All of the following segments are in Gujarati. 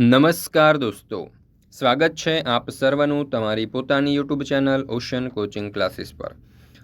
નમસ્કાર દોસ્તો. સ્વાગત છે આપ સર્વનું તમારી પોતાની YouTube channel ocean coaching classes પર.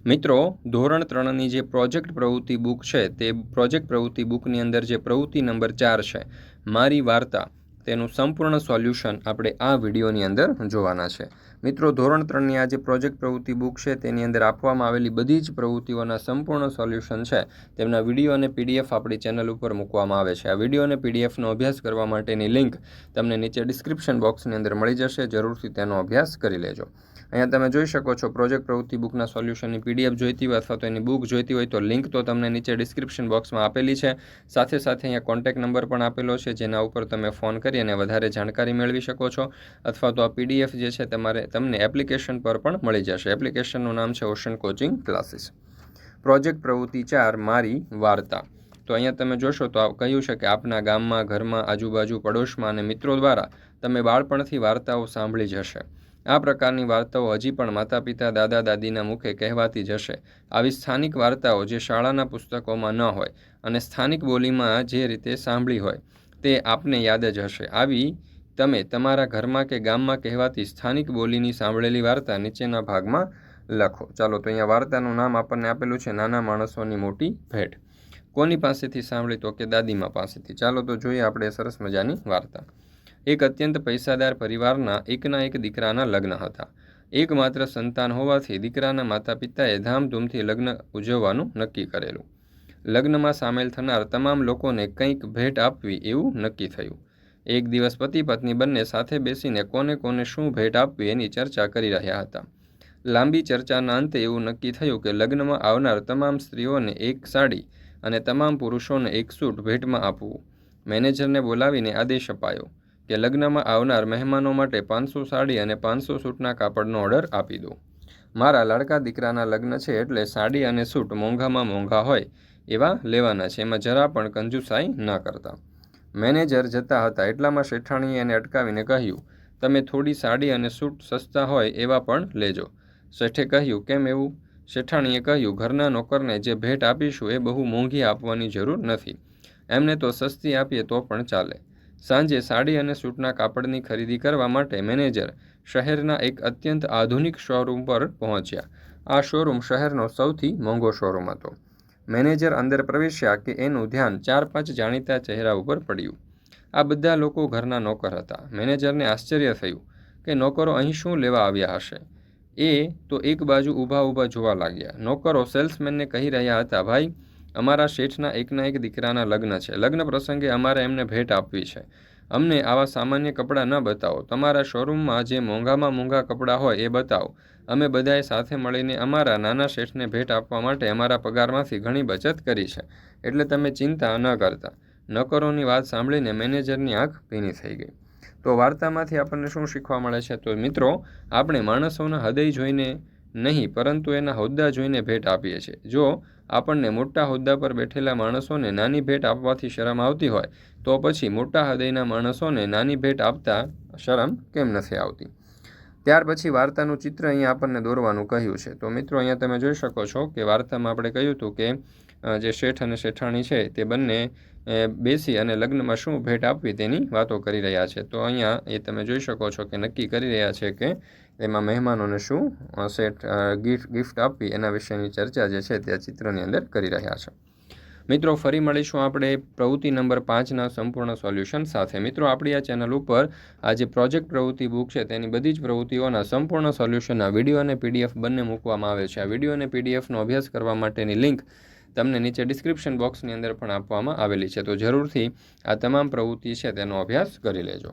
મિત્રો, ધોરણ ત્રણની જે પ્રોજેક્ટ પ્રવૃત્તિ બુક છે તે પ્રોજેક્ટ પ્રવૃત્તિ બુકની અંદર જે પ્રવૃત્તિ નંબર ચાર છે, મારી વાર્તા તેનું સંપૂર્ણ સોલ્યુશન આપણે આ વિડીયોની અંદર જોવાના છે. મિત્રો, ધોરણ ત્રણની આ જે પ્રોજેક્ટ પ્રવૃત્તિ બુક છે, તેની અંદર આપવામાં આવેલી બધી જ પ્રવૃત્તિઓના સંપૂર્ણ સોલ્યુશન છે. તેમના વીડિયો અને પીડીએફ આપણી ચેનલ ઉપર મૂકવામાં આવે છે. આ વીડિયો અને પીડીએફનો અભ્યાસ કરવા માટેની લિંક તમને નીચે ડિસ્ક્રિપ્શન બોક્સની અંદર મળી જશે. જરૂરથી તેનો અભ્યાસ કરી લેજો. અહીંયા તમે જોઈ શકો છો, પ્રોજેક્ટ પ્રવૃત્તિ બુકના સોલ્યુશનની પીડીએફ જોઈતી હોય અથવા તો એની બુક જોઈતી હોય તો લિંક તો તમને નીચે ડિસ્ક્રિપ્શન બોક્સમાં આપેલી છે. સાથે સાથે અહીંયા કોન્ટેક્ટ નંબર પણ આપેલો છે, જેના ઉપર તમે ફોન કરી અને વધારે જાણકારી મેળવી શકો છો અથવા તો આ પીડીએફ જે છે તમારે તમને એપ્લિકેશન પર પણ મળી જશે. એપ્લિકેશનનું નામ છે ઓશન કોચિંગ ક્લાસીસ પ્રોજેક્ટ પ્રવૃત્તિ ચાર, મારી વાર્તા. તો અહીંયા તમે જોશો તો કહ્યું છે કે આપના ગામમાં, ઘરમાં, આજુબાજુ, પડોશમાં અને મિત્રો દ્વારા તમે બાળપણથી વાર્તાઓ સાંભળી જશે. આ પ્રકારની વાર્તાઓ હજી પણ માતા પિતા દાદા, દાદીના મુખે કહેવાતી જશે. આવી સ્થાનિક વાર્તાઓ જે શાળાના પુસ્તકોમાં ન હોય અને સ્થાનિક બોલીમાં જે રીતે સાંભળી હોય. તે આપને યાદ જ હશે. આવી તમે તમારા ઘરમાં કે ગામમાં કહેવાતી સ્થાનિક બોલીની સાંભળેલી વાર્તા નીચેના ભાગમાં લખો. ચાલો, તો અહીંયા વાર્તાનું નામ આપણને આપેલું છે, નાના માણસોની મોટી ભેટ. કોની પાસેથી સાંભળી તો કે દાદીમા પાસેથી? ચાલો, તો જોઈએ આપણે સરસ મજાની વાર્તા. એક અત્યંત પૈસાદાર પરિવારના એકના એક દીકરાના લગ્ન હતા. એકમાત્ર સંતાન હોવાથી દીકરાના માતા પિતાએ ધામધૂમથી લગ્ન ઉજવવાનું નક્કી કરેલું. લગ્નમાં સામેલ થનાર તમામ લોકોને કંઈક ભેટ આપવી એવું નક્કી થયું. એક દિવસ પતિ પત્ની બંને સાથે બેસીને કોને કોને શું ભેટ આપવી એની ચર્ચા કરી રહ્યા હતા. લાંબી ચર્ચાના અંતે એવું નક્કી થયું કે લગ્નમાં આવનાર તમામ સ્ત્રીઓને એક સાડી અને તમામ પુરુષોને એક સૂટ ભેટમાં આપવું. મેનેજરને બોલાવીને આદેશ અપાયો કે લગ્નમાં આવનાર મહેમાનો માટે પાંચસો સાડી અને પાંચસો સૂટના કાપડનો ઓર્ડર આપી દો. મારા લાડકા દીકરાના લગ્ન છે એટલે સાડી અને સૂટ મોંઘામાં મોંઘા હોય એવા લેવાના છે. એમાં જરા પણ કંજુસાઈ ન કરતા. મેનેજર જતા હતા એટલામાં શેઠાણીએ એને અટકાવીને કહ્યું, તમે થોડી સાડી અને સૂટ સસ્તા હોય એવા પણ લેજો. શેઠે કહ્યું, કેમ એવું? શેઠાણીએ કહ્યું, ઘરના નોકરને જે ભેટ આપીશું એ બહુ મોંઘી આપવાની જરૂર નથી. એમને તો સસ્તી આપીએ તો પણ ચાલે. સાંજે સાડી અને સૂટના કાપડની ખરીદી કરવા માટે મેનેજર શહેરના એક અત્યંત આધુનિક શોરૂમ પર પહોંચ્યા. આ શોરૂમ શહેરનો સૌથી મોંઘો શોરૂમ હતો. મેનેજર અંદર પ્રવેશ્યા કે એનું ધ્યાન ચાર પાંચ જાણીતા ચહેરા ઉપર પડ્યું. આ બધા લોકો ઘરના નોકર હતા. મેનેજરને આશ્ચર્ય થયું કે નોકરો અહીં શું લેવા આવ્યા હશે? એ તો એક બાજુ ઊભા ઊભા જોવા લાગ્યા. નોકરો સેલ્સમેનને કહી રહ્યા હતા, ભાઈ અમારા શેઠના એકના એક દીકરાના લગ્ન છે. લગ્ન પ્રસંગે અમારે એમને ભેટ આપવી છે. અમને આવા સામાન્ય કપડાં ન બતાવો. તમારા શોરૂમમાં જે મોંઘામાં મોંઘા કપડાં હોય એ બતાવો. અમે બધાએ સાથે મળીને અમારા નાના શેઠને ભેટ આપવા માટે અમારા પગારમાંથી ઘણી બચત કરી છે. એટલે તમે ચિંતા ન કરતા. નકરોની વાત સાંભળીને મેનેજરની આંખ ભીની થઈ ગઈ. તો વાર્તામાંથી આપણને શું શીખવા મળે છે? તો મિત્રો, આપણે માણસોના હૃદય જોઈને નહીં, પરંતુ એના હોદ્દા જોઈને ભેટ આપીએ છીએ. જો આપણને મોટા હોદ્દા પર બેઠેલા માણસોને નાની ભેટ આપવાથી શરમ આવતી હોય, તો પછી મોટા હૃદયના માણસોને નાની ભેટ આપતા શરમ કેમ નથી આવતી? ત્યાર પછી વાર્તાનું ચિત્ર અહીંયા આપણને દોરવાનું કહ્યું છે. તો મિત્રો, અહીંયા તમે જોઈ શકો છો કે વાર્તામાં આપણે કહ્યું હતું કે જે શેઠ અને શેઠાણી છે તે બંને બેસી અને લગ્નમાં શું ભેટ આપવી તેની વાતો કરી રહ્યા છે. તો અહીંયા એ તમે જોઈ શકો છો કે નક્કી કરી રહ્યા છે કે એમાં મહેમાનોને શું સેટ ગિફ્ટ ગિફ્ટ આપવી એના વિશેની ચર્ચા જે છે તે ચિત્રની અંદર કરી રહ્યા છે. મિત્રો, ફરી મળીશું આપણે પ્રવૃત્તિ નંબર પાંચના સંપૂર્ણ સોલ્યુશન સાથે. મિત્રો, આપણી આ ચેનલ ઉપર આ જે પ્રોજેક્ટ પ્રવૃત્તિ બુક છે તેની બધી જ પ્રવૃત્તિઓના સંપૂર્ણ સોલ્યુશનના વીડિયો અને પીડીએફ બંને મૂકવામાં આવે છે. આ વીડિયો અને પીડીએફનો અભ્યાસ કરવા માટેની લિંક તમને નીચે ડિસ્ક્રિપ્શન બોક્સની અંદર પણ આપવામાં આવેલી છે. તો જરૂરથી આ તમામ પ્રવૃત્તિ છે તેનો અભ્યાસ કરી લેજો.